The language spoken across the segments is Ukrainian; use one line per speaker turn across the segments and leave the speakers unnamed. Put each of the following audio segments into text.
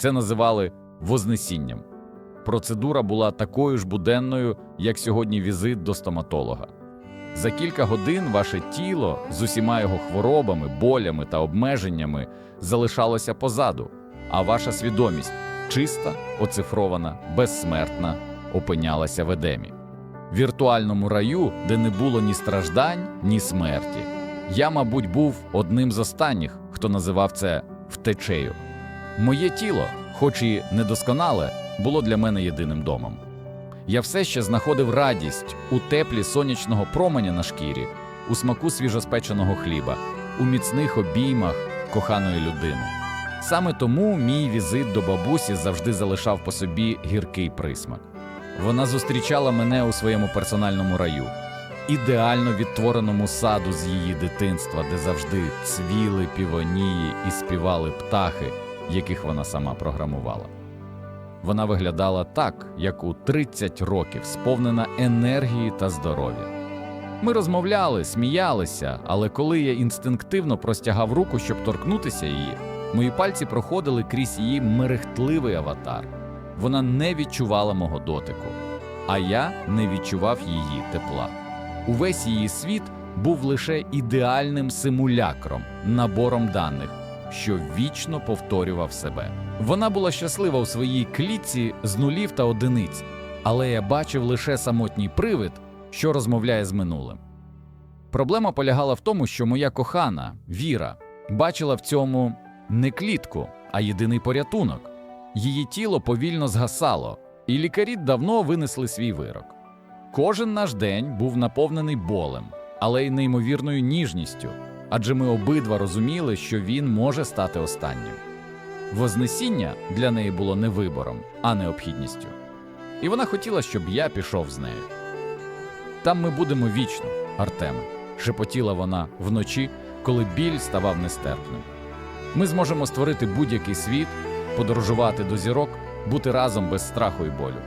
Це називали вознесінням. Процедура була такою ж буденною, як сьогодні візит до стоматолога. За кілька годин ваше тіло з усіма його хворобами, болями та обмеженнями залишалося позаду, а ваша свідомість чиста, оцифрована, безсмертна, опинялася в едемі. Віртуальному раю, де не було ні страждань, ні смерті. Я, мабуть, був одним з останніх, хто називав це втечею. Моє тіло, хоч і недосконале, було для мене єдиним домом. Я все ще знаходив радість у теплі сонячного променя на шкірі, у смаку свіжоспеченого хліба, у міцних обіймах коханої людини. Саме тому мій візит до бабусі завжди залишав по собі гіркий присмак. Вона зустрічала мене у своєму персональному раю, ідеально відтвореному саду з її дитинства, де завжди цвіли півонії і співали птахи, яких вона сама програмувала. Вона виглядала так, як у 30 років, сповнена енергії та здоров'я. Ми розмовляли, сміялися, але коли я інстинктивно простягав руку, щоб торкнутися її, мої пальці проходили крізь її мерехтливий аватар. Вона не відчувала мого дотику, а я не відчував її тепла. Увесь її світ був лише ідеальним симулякром, набором даних, що вічно повторював себе. Вона була щаслива у своїй клітці з нулів та одиниць, але я бачив лише самотній привид, що розмовляє з минулим. Проблема полягала в тому, що моя кохана Віра бачила в цьому не клітку, а єдиний порятунок. Її тіло повільно згасало, і лікарі давно винесли свій вирок. Кожен наш день був наповнений болем, але й неймовірною ніжністю, адже ми обидва розуміли, що він може стати останнім. Вознесіння для неї було не вибором, а необхідністю. І вона хотіла, щоб я пішов з нею. Там ми будемо вічно, Артеме, шепотіла вона вночі, коли біль ставав нестерпним. Ми зможемо створити будь-який світ, подорожувати до зірок, бути разом без страху і болю.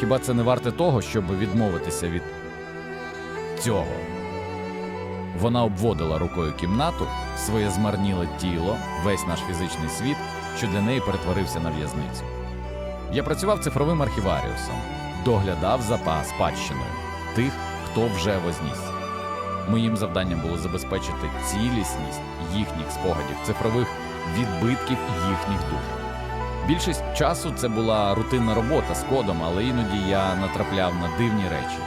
Хіба це не варте того, щоб відмовитися від цього? Вона обводила рукою кімнату, своє змарніле тіло, весь наш фізичний світ, що для неї перетворився на в'язницю. Я працював цифровим архіваріусом, доглядав за па- спадщиною тих, хто вже вознісся. Моїм завданням було забезпечити цілісність їхніх спогадів, цифрових відбитків їхніх душ. Більшість часу це була рутинна робота з кодом, але іноді я натрапляв на дивні речі: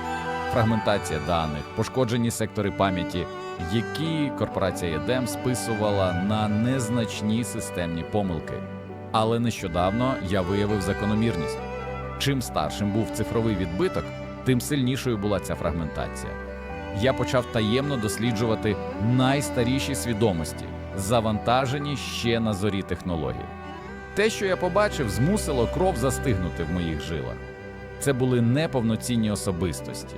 фрагментація даних, пошкоджені сектори пам'яті, які корпорація ЄДЕМ списувала на незначні системні помилки. Але нещодавно я виявив закономірність. Чим старшим був цифровий відбиток, тим сильнішою була ця фрагментація. Я почав таємно досліджувати найстаріші свідомості, завантажені ще на зорі технологій. Те, що я побачив, змусило кров застигнути в моїх жилах. Це були неповноцінні особистості,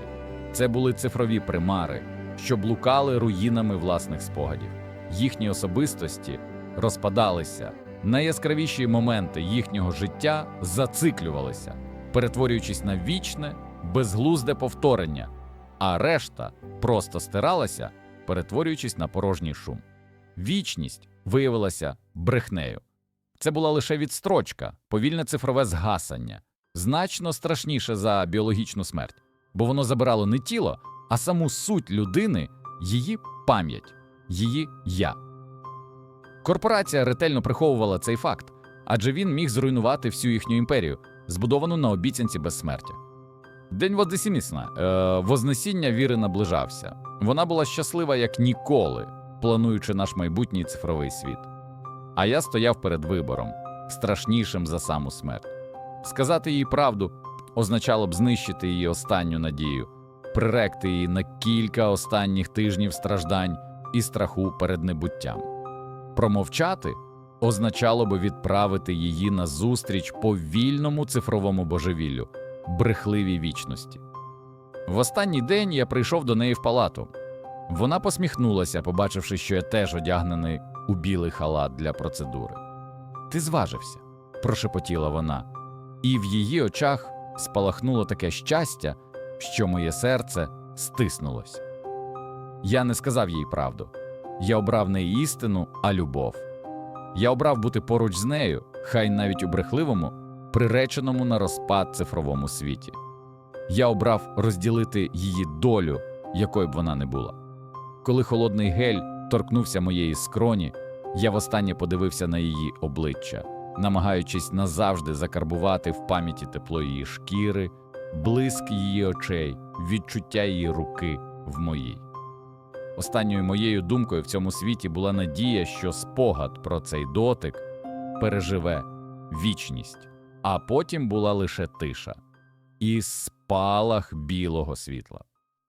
це були цифрові примари, що блукали руїнами власних спогадів. Їхні особистості розпадалися, найяскравіші моменти їхнього життя зациклювалися, перетворюючись на вічне, безглузде повторення, а решта просто стиралася, перетворюючись на порожній шум. Вічність виявилася брехнею. Це була лише відстрочка, повільне цифрове згасання, значно страшніше за біологічну смерть, бо воно забирало не тіло, а саму суть людини, її пам'ять, її я. Корпорація ретельно приховувала цей факт, адже він міг зруйнувати всю їхню імперію, збудовану на обіцянці безсмертя. День Вознесіння, е, Вознесіння віри наближався. Вона була щаслива як ніколи, плануючи наш майбутній цифровий світ. А я стояв перед вибором, страшнішим за саму смерть. Сказати їй правду означало б знищити її останню надію, приректи її на кілька останніх тижнів страждань і страху перед небуттям. Промовчати означало би відправити її на зустріч повільному цифровому божевіллю, брехливій вічності. В останній день я прийшов до неї в палату. Вона посміхнулася, побачивши, що я теж одягнений у білий халат для процедури. Ти зважився, прошепотіла вона, і в її очах спалахнуло таке щастя, що моє серце стиснулось. Я не сказав їй правду. Я обрав не істину, а любов. Я обрав бути поруч з нею, хай навіть у брехливому, приреченому на розпад цифровому світі. Я обрав розділити її долю, якою б вона не була. Коли холодний гель торкнувся моєї скроні, я востаннє подивився на її обличчя, намагаючись назавжди закарбувати в пам'яті тепло її шкіри, блиск її очей, відчуття її руки в моїй. Останньою моєю думкою в цьому світі була надія, що спогад про цей дотик переживе вічність, а потім була лише тиша і спалах білого світла.